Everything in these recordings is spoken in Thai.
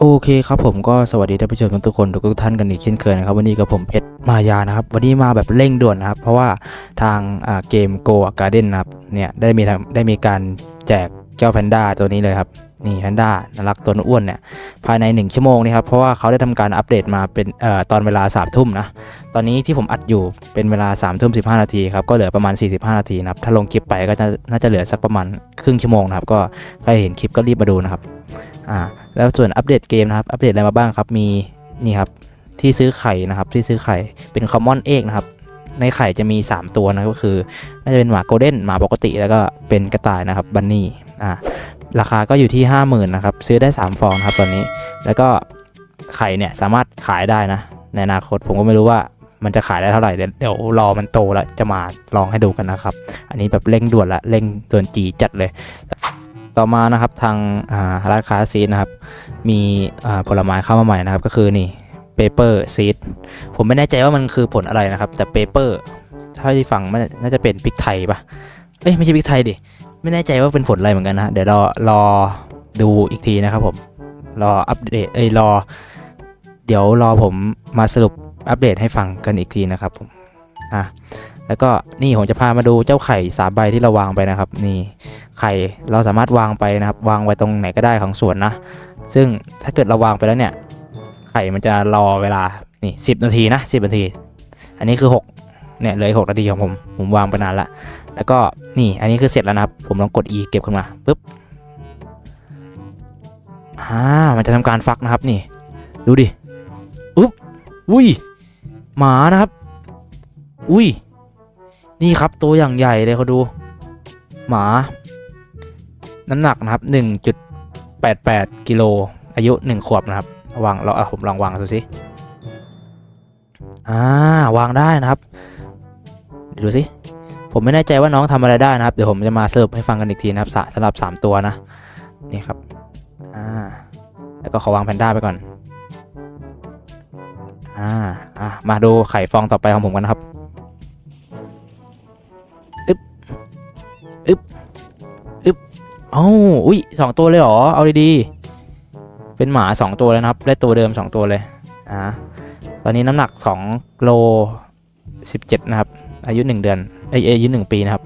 โอเคครับผมก็สวัสดีท่านผู้ชมทุกคนทุกท่านกันอีกเช่นเคยนะครับวันนี้กับผมเพชรมายานะครับวันนี้มาแบบเร่งด่วนนะครับ เพราะว่าทางเกม Go Garden นะครับเนี่ยได้มีได้มีการแจก เจ้าแพนด้าตัวนี้เลยครับนี่แพนด้าน่ารักตัวอ้วนเนี่ยภายใน 1 ชั่วโมงนี่ครับเพราะว่าเขาได้ทำการอัปเดตมาเป็นออตอนเวลา3ามทุ่มนะตอนนี้ที่ผมอัดอยู่เป็นเวลา3ามทุ่มสินาทีครับก็เหลือประมาณ 45 นาทีนะครับถ้าลงคลิปไปก็จะน่าจะเหลือสักประมาณครึ่งชั่วโมงนะครับก็ใครเห็นคลิปก็รีบมาดูนะครับอ่าแล้วส่วนอัปเดตเกมนะครับอัปเดตอะไรมาบ้างครับมีนี่ครับที่ซื้อไข่นะครับที่ซื้อไข่เป็นคอมมอนเอกนะครับในไข่จะมี 3 ตัวนะก็คือ น่าจะเป็นหมาโกลเด้นหมาปกติแล้วก็เป็นกระต่ายนะครับบันนี่ อ่าราคาก็อยู่ที่ 50,000นะครับซื้อได้ 3 ฟองครับตอนนี้ แล้วก็ไข่เนี่ยสามารถขายได้นะ ในอนาคตผมก็ไม่รู้ว่ามันจะขายได้เท่าไหร่เดี๋ยวรอมันโตแล้วจะมาลองให้ดูกันนะครับ อันนี้แบบเร่งด่วนละเร่งด่วนจีจัดเลย ต่อมานะครับทางร้านค้าซีดนะครับ มีผลไม้เข้ามาใหม่นะครับ ก็คือนี่เปเปอร์ซีดผมไม่แน่ใจว่ามันคือผลอะไรนะครับ แต่เปเปอร์ถ้าที่ฟังนน่าจะเป็นพริกไทยปะเอ้ยไม่ใช่พริกไทยดิ ไม่แน่ใจว่าเป็นผลอะไรเหมือนกันนะเดี๋ยวรอรอดูอีกทีนะครับผม รออัปเดตเอ้ยรอ เดี๋ยวรอผมมาสรุปอัปเดตให้ฟังกันอีกทีนะครับผมอะแล้วก็นี่ผมจะพามาดูเจ้าไข่สามใบที่เราวางไปนะครับ นี่ไข่เราสามารถวางไปนะครับ วางไว้ตรงไหนก็ได้ของสวนนะ ซึ่งถ้าเกิดเราวางไปแล้วเนี่ย ไข่มันจะรอเวลานี่สินาทีนะสินาที อันนี้คือ 6เนี่ยเลืออีกหกนาทีของผมผมวางไปนานละแล้วก็ นี่อันนี้คือเสร็จแล้วนะครับ ผมลองกด e เก็บขึ้นมาปุ๊บอ่ามันจะทำการฟักนะครับนี่ ดูดิอุ๊บอุ้ยหมานะครับ อุ้ยนี่ครับตัวอย่างใหญ่เลยเขาดู หมา น้ำหนักนะครับ 1.88กิโลอายุ 1 ขวบนะครับวางเราอาผมลองวางดูสิอ่าวางได้นะครับดูสิ ผมไม่แน่ใจว่าน้องทำอะไรได้นะครับ เดี๋ยวผมจะมาสรุปให้ฟังกันอีกทีนะครับสำหรับ 3 ตัวนะนี่ครับอ่าแล้วก็ขอวางแพนด้าไปก่อนอ่าอะมาดูไข่ฟองต่อไปของผมกันนะครับเอ้าอุ้ยสองตัวเลยเหรอเอาดีๆเป็นหมาสองตัวเลยนะครับ ได้ตัวเดิมสองตัวเลยอ่าตอนนี้น้ำหนักสองโลสิบเจ็ดนะครับ อายุหนึ่งเดือน เอ้ยอายุหนึ่งปีนะครับ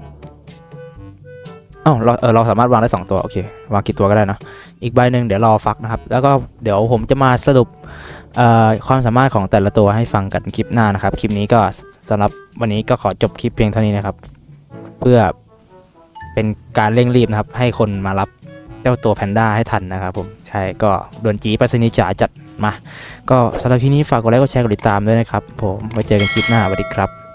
อ้าเราเออเราสามารถวางได้สองตัว โอเค วางกี่ตัวก็ได้นะอีกใบหนึ่งเดี๋ยวรอฟักนะครับ แล้วก็เดี๋ยวผมจะมาสรุปความสามารถของแต่ละตัวให้ฟังกันคลิปหน้านะครับ คลิปนี้ก็สำหรับวันนี้ก็ขอจบคลิปเพียงเท่านี้นะครับ เพื่อเป็นการเร่งรีบนะครับ ให้คนมารับเจ้าตัวแพนด้าให้ทันนะครับผม ใช่ก็โดนจีปรษณีย์จ๋าจัดมา ก็สำหรับที่นี้ฝากกดไลค์กดแชร์กดติดตามด้วยนะครับ ผมไว้เจอกันคลิปหน้าสวัสดีครับ